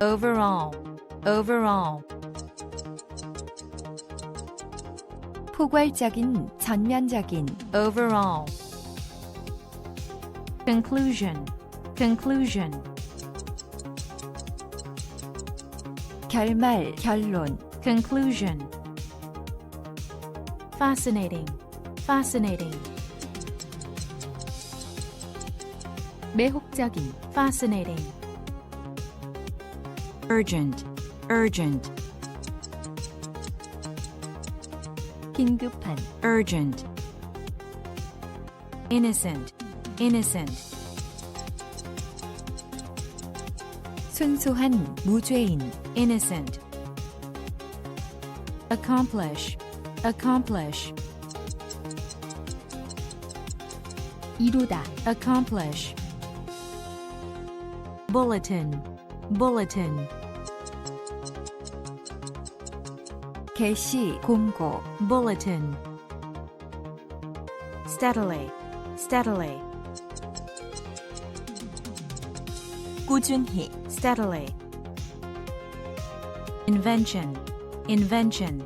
overall, overall, 포괄적인, 전면적인, overall. Conclusion, conclusion, 결말, 결론, conclusion. Fascinating, fascinating, 매혹적인, fascinating. Urgent, urgent, 긴급한, urgent. Innocent, innocent, 순수한, 무죄인, innocent. Accomplish, accomplish, 이루다, accomplish. Bulletin, bulletin, 게시, 공고, bulletin. Steadily, steadily, 꾸준히, steadily. Invention, invention,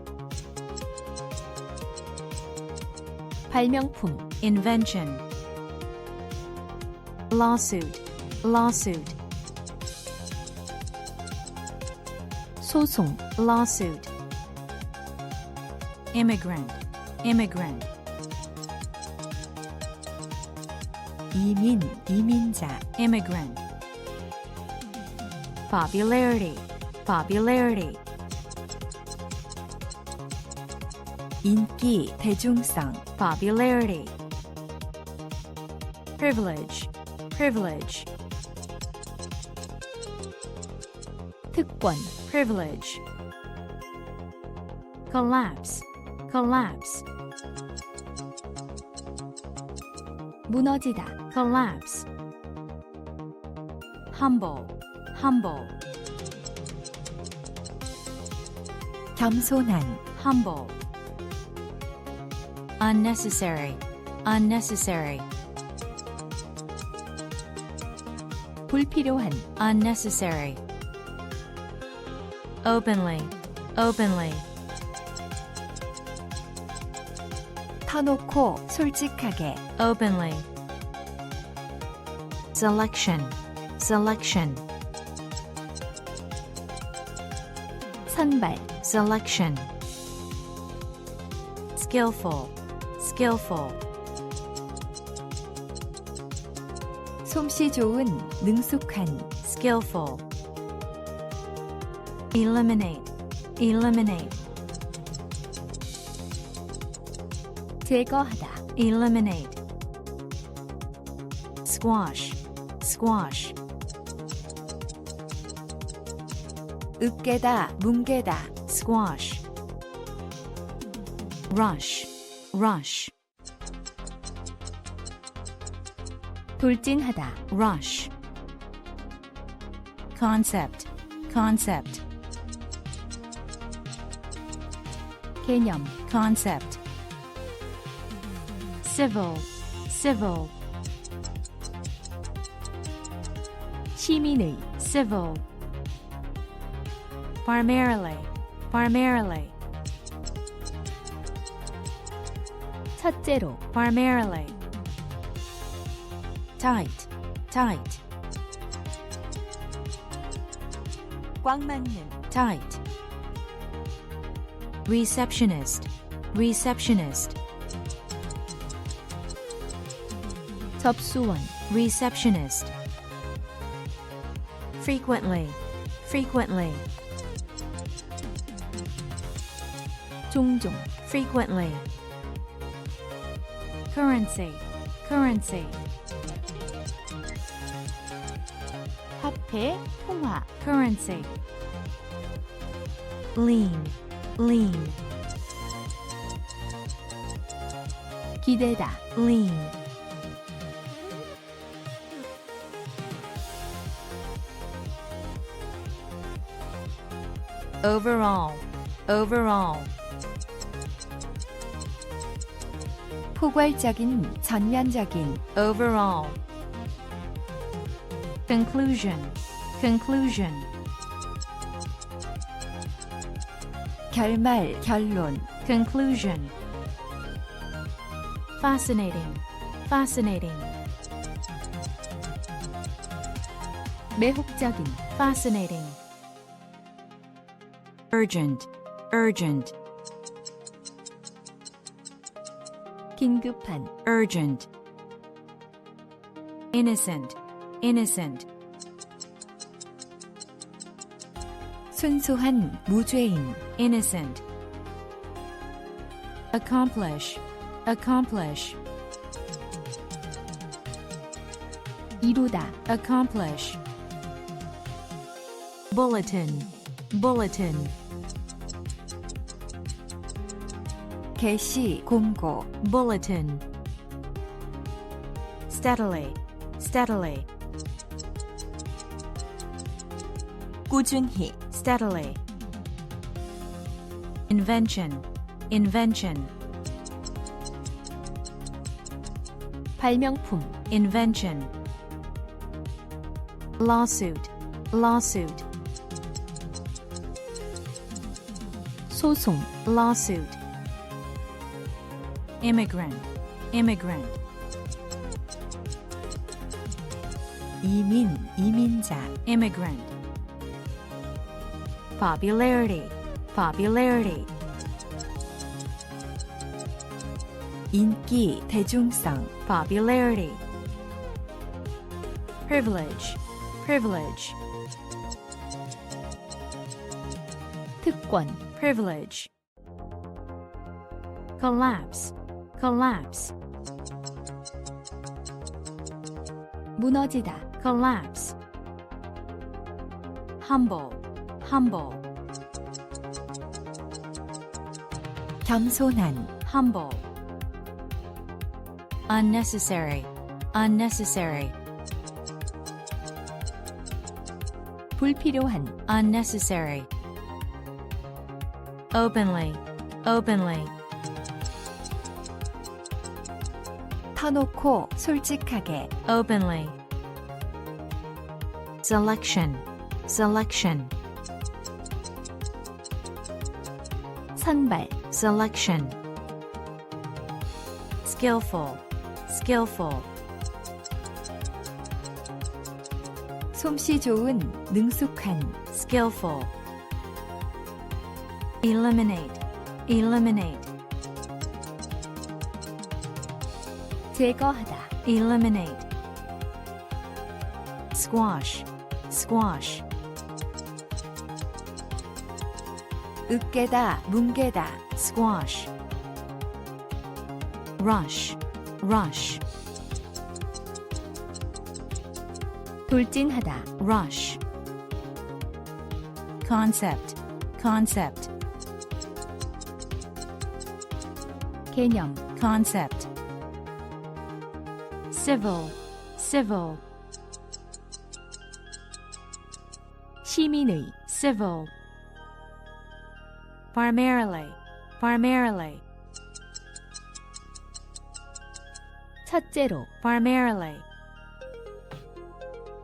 발명품, invention. Lawsuit, lawsuit, 소송, lawsuit. Immigrant, immigrant, 이민, 이민자, immigrant. Popularity, popularity, 인기, 대중성, popularity. Privilege, privilege, 특권, privilege. Collapse, collapse, 무너지다, collapse. Humble, humble, 겸손한, humble. Unnecessary, unnecessary, 불필요한, unnecessary. Openly, openly, 터놓고, 솔직하게, openly. Selection, selection, 선발, selection. Skillful, skillful, 솜씨 좋은, 능숙한, skillful. Eliminate, eliminate, 제거하다, eliminate. Squash, squash, 으깨다, 뭉개다, squash. Rush, rush, 돌진하다, rush. Concept, concept, 개념, concept. Civil, civil, 시민의, civil. Primarily, primarily, 첫째로, primarily. Tight, tight, 꽉 맞는, tight. Receptionist, receptionist, 접수원, receptionist. Frequently, frequently, 종종, frequently. Currency, currency, 화폐, 통화, currency. Lean, lean, 기대다, lean. Overall, overall, 포괄적인, 전면적인, overall. Conclusion, conclusion, 결말, 결론, conclusion. Fascinating, fascinating, 매혹적인, fascinating. Urgent, urgent, 긴급한, urgent. Innocent, innocent, 순수한, 무죄인, innocent. Accomplish, accomplish, 이루다, accomplish. Bulletin, bulletin, 게시, 공고, bulletin. Steadily, steadily, 꾸준히, steadily. Invention, invention, 발명품, invention. Lawsuit, lawsuit, 소송, lawsuit. Immigrant, immigrant, 이민, 이민자, immigrant. Popularity, popularity, 인기, 대중성, popularity. Privilege, privilege, 특권, privilege. Collapse, collapse, 무너지다, collapse. Humble, humble, 겸손한, humble. Unnecessary, unnecessary, 불필요한, unnecessary. Openly, openly, 터놓고, 솔직하게, openly. Selection, selection, 선발, selection. Skillful, skillful, 솜씨 좋은, 능숙한, skillful. Eliminate, eliminate, 제거하다, eliminate. Squash, squash, 으깨다, 뭉개다, squash. Rush, rush, 돌진하다, rush. Concept, concept, 개념, concept. Civil, civil, 시민의, civil. Primarily, primarily, 첫째로, primarily.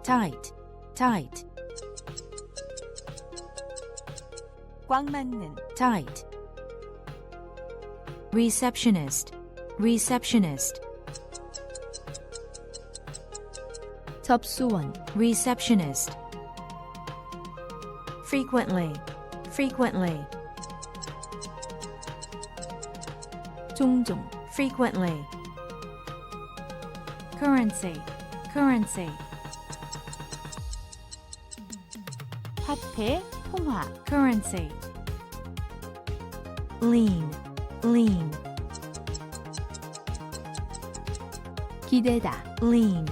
Tight, tight, 꽉 맞는, tight. Receptionist, receptionist, 접수원, receptionist. Frequently, frequently, 종종, frequently. Currency, currency, 화폐, 통화, currency. Lean, lean, 기대다, lean.